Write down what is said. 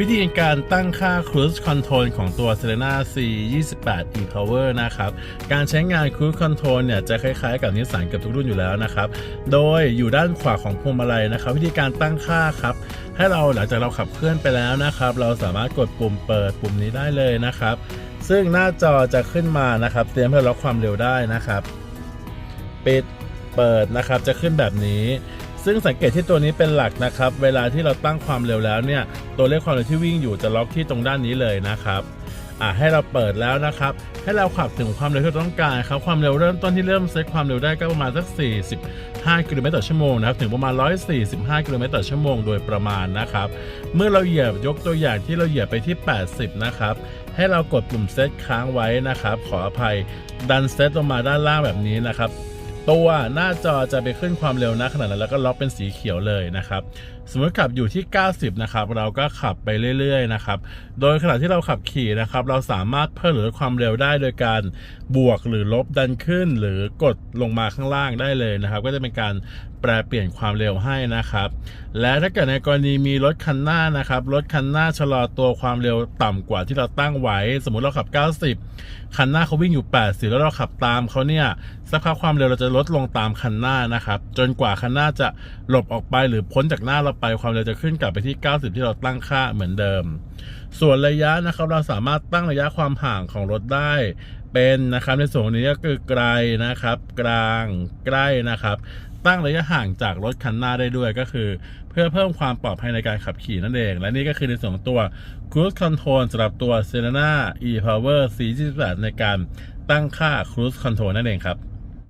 วิธีการตั้งค่า Cruise Control ของตัว Serena C 28 e-Power นะครับ การใช้งาน Cruise Control เนี่ยจะคล้ายๆกับนิสสันเกือบทุกรุ่นอยู่แล้วนะครับ โดยอยู่ด้านขวาของพวงมาลัยนะครับ วิธีการตั้งค่าครับ ให้เราหลังจากเราขับเคลื่อนไปแล้วนะครับ เราสามารถกดปุ่มเปิดปุ่มนี้ได้เลยนะครับ ซึ่งหน้าจอจะขึ้นมานะครับ เตรียมเพื่อล็อกความเร็วได้นะครับ ปิดเปิดนะครับจะขึ้นแบบนี้ ซึ่งสังเกตที่ตัวนี้เป็นหลักนะครับ เวลาที่เราตั้งความเร็วแล้วเนี่ย ตัวเลขความเร็วที่วิ่งอยู่จะล็อกที่ตรงด้านนี้เลยนะครับอ่าให้เราเปิดแล้วนะครับ ให้เราขับถึงความเร็วที่ต้องการครับ ความเร็วเริ่มต้นที่เริ่มเซตความเร็วได้ก็ประมาณสัก 45 กิโลเมตรต่อชั่วโมงนะครับ ถึงประมาณ 145 กิโลเมตรต่อชั่วโมงโดยประมาณนะครับ เมื่อเราเหยียบยกตัวอย่างที่เราเหยียบไปที่ 80 นะครับ ให้เรากดปุ่มเซตค้างไว้นะครับ ขออภัย ดันเซตลงมาด้านล่างแบบนี้นะครับ ตัวหน้าจอจะไปขึ้นความเร็วนะขนาดนั้นแล้วก็ล็อกเป็นสีเขียวเลยนะครับสมมติขับอยู่ที่ 90 นะครับ เราก็ขับไปเรื่อยๆนะครับ โดยขณะที่เราขับขี่นะครับ เราสามารถเพิ่มหรือลดความเร็วได้โดยการบวกหรือลบดันขึ้น หรือกดลงมาข้างล่างได้เลยนะครับ ก็จะเป็นการ แปลเปลี่ยนความเร็วให้นะครับ และถ้าเกิดในกรณีมีรถคันหน้านะครับรถคันหน้าชะลอตัวความเร็วต่ำกว่าที่เราตั้งไว้ สมมุติเราขับ 90 คันหน้าเขาวิ่งอยู่ 80 แล้วเราขับตามเขาเนี่ยสักพักความเร็วเราจะลดลงตามคันหน้านะครับ จนกว่าคันหน้าจะหลบออกไปหรือพ้นจากหน้าเราไปความเร็วจะขึ้นกลับไปที่ 90 ที่เราตั้งค่าเหมือนเดิม ส่วนระยะนะครับเราสามารถตั้งระยะความห่างของรถได้เป็นนะครับในส่วนนี้ก็คือไกลนะครับ กลางใกล้นะครับ ตั้งระยะห่างจากรถคันหน้าได้ด้วยก็คือ เพื่อเพิ่มความปลอดภัยในการขับขี่นั่นเอง และนี่ก็คือในส่วนของตัว Cruise Control สำหรับตัว Serena e-Power C28 ในการตั้งค่า Cruise Control นั่นเองครับ